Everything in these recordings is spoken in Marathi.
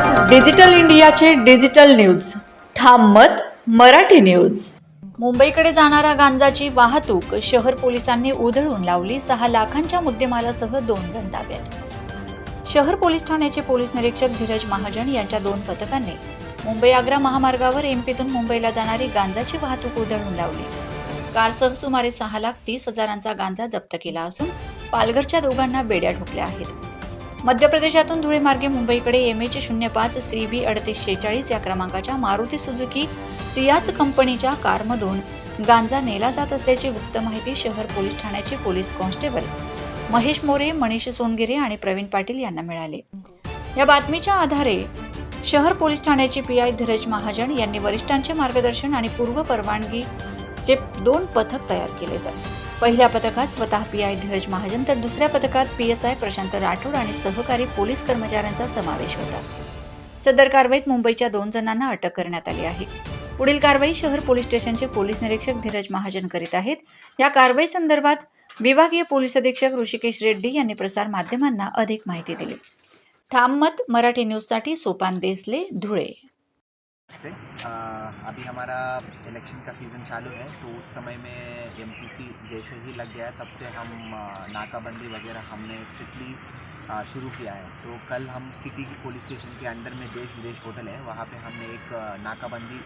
मत डिजिटल इंडियाचे डिजिटल न्यूज. ठाम मत मराठी न्यूज. मुंबईकडे जाणाऱ्या गांजाची वाहतूक शहर पोलिसांनी उधळून लावली सहा लाखांच्या मुद्देमालासह दोन जण ताब्यात. शहर पोलीस ठाण्याचे पोलीस निरीक्षक धीरज महाजन यांच्या दोन पथकांनी मुंबई आग्रा महामार्गावर एमपीतून मुंबईला जाणारी गांजाची वाहतूक उधळून लावली. कारसह सुमारे सहा लाख तीस हजारांचा गांजा जप्त केला असून पालघरच्या दोघांना बेड्या ठोकल्या आहेत. मध्य प्रदेशातून धुळे मार्गे मुंबईकडे एम एच शून्य पाच सी व्ही अडतीस शेचाळीस या क्रमांकाच्या मारुती सुझुकी सियाच कंपनीच्या कारमधून गांजा नेला जात असल्याची गुप्त माहिती शहर पोलीस ठाण्याचे पोलीस कॉन्स्टेबल महेश मोरे मनीष सोनगिरे आणि प्रवीण पाटील यांना मिळाले. या बातमीच्या आधारे शहर पोलीस ठाण्याचे पी आय धीरज महाजन यांनी वरिष्ठांचे मार्गदर्शन आणि पूर्व परवानगीचे दोन पथक तयार केले तर पहिल्या पथकात स्वतः पी आय धीरज महाजन तर दुसऱ्या पथकात P S I Prashant Rathod आणि सहकारी पोलीस कर्मचाऱ्यांचा समावेश होता. सदर कारवाईत मुंबईच्या दोन जणांना अटक करण्यात आली आहे. पुढील कारवाई शहर पोलीस स्टेशनचे पोलीस निरीक्षक धीरज महाजन करीत आहेत. या कारवाई संदर्भात विभागीय पोलीस अधीक्षक ऋषिकेश रेड्डी यांनी प्रसार माध्यमांना अधिक माहिती दिली. ठाम मत मराठी न्यूजसाठी सोपान देसले धुळे. नमस्ते अभी हमारा इलेक्शन का सीज़न चालू है तो उस समय में एमसीसी जैसे ही लग गया, तब से हम नाकाबंदी वगैरह हमने स्ट्रिक्टली शुरू किया है। तो कल हम सिटी की पुलिस स्टेशन के अंडर में देश विदेश होटल है, वहाँ पे हमने एक नाकाबंदी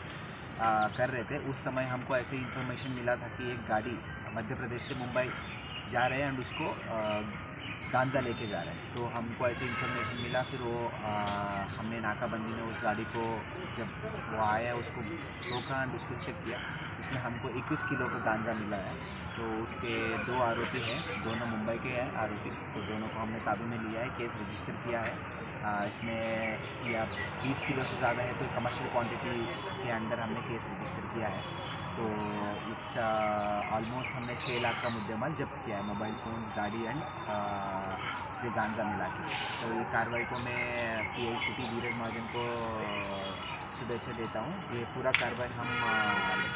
कर रहे थे। उस समय हमको ऐसे इन्फॉर्मेशन मिला था कि एक गाड़ी मध्य प्रदेश से मुंबई जा रहे हैं एंड उसको गांजा लेके जा रहे हैं। तो हमको ऐसे इन्फॉर्मेशन मिला फिर वो अ, हमने नाकाबंदी में उस गाड़ी को जब वो आया उसको रोका एंड उसको चेक किया उसमें हमको 21 किलो का गांजा मिला है। तो उसके दो आरोपी हैं दोनों मुंबई के हैं आरोपी तो दोनों को हमने काबू में लिया है केस रजिस्टर किया है। अ, इसमें या 20 किलो से ज़्यादा है तो कमर्शियल क्वांटिटी के अंडर हमने केस रजिस्टर किया है। तो इस ऑलमोस्ट हमने छः लाख का मुद्देमाल जब्त किया है मोबाइल फ़ोन्स गाड़ी एंड जो गांजा मिला के। तो ये कार्रवाई को मैं P I C T Dheeraj Mahajan को शुभेच्छा देता हूँ। ये पूरा कार्रवाई हम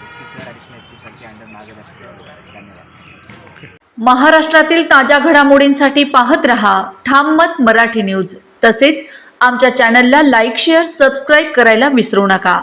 S P sir additional S P sir के अंडर मार्गदर्शन करेंगे। धन्यवाद। महाराष्ट्रातील ताज्या घडामोडींसाठी पाहत रहा ठाम मत मराठी न्यूज. तसेच आमच्या चॅनलला लाईक शेअर सबस्क्राईब करायला विसरू नका.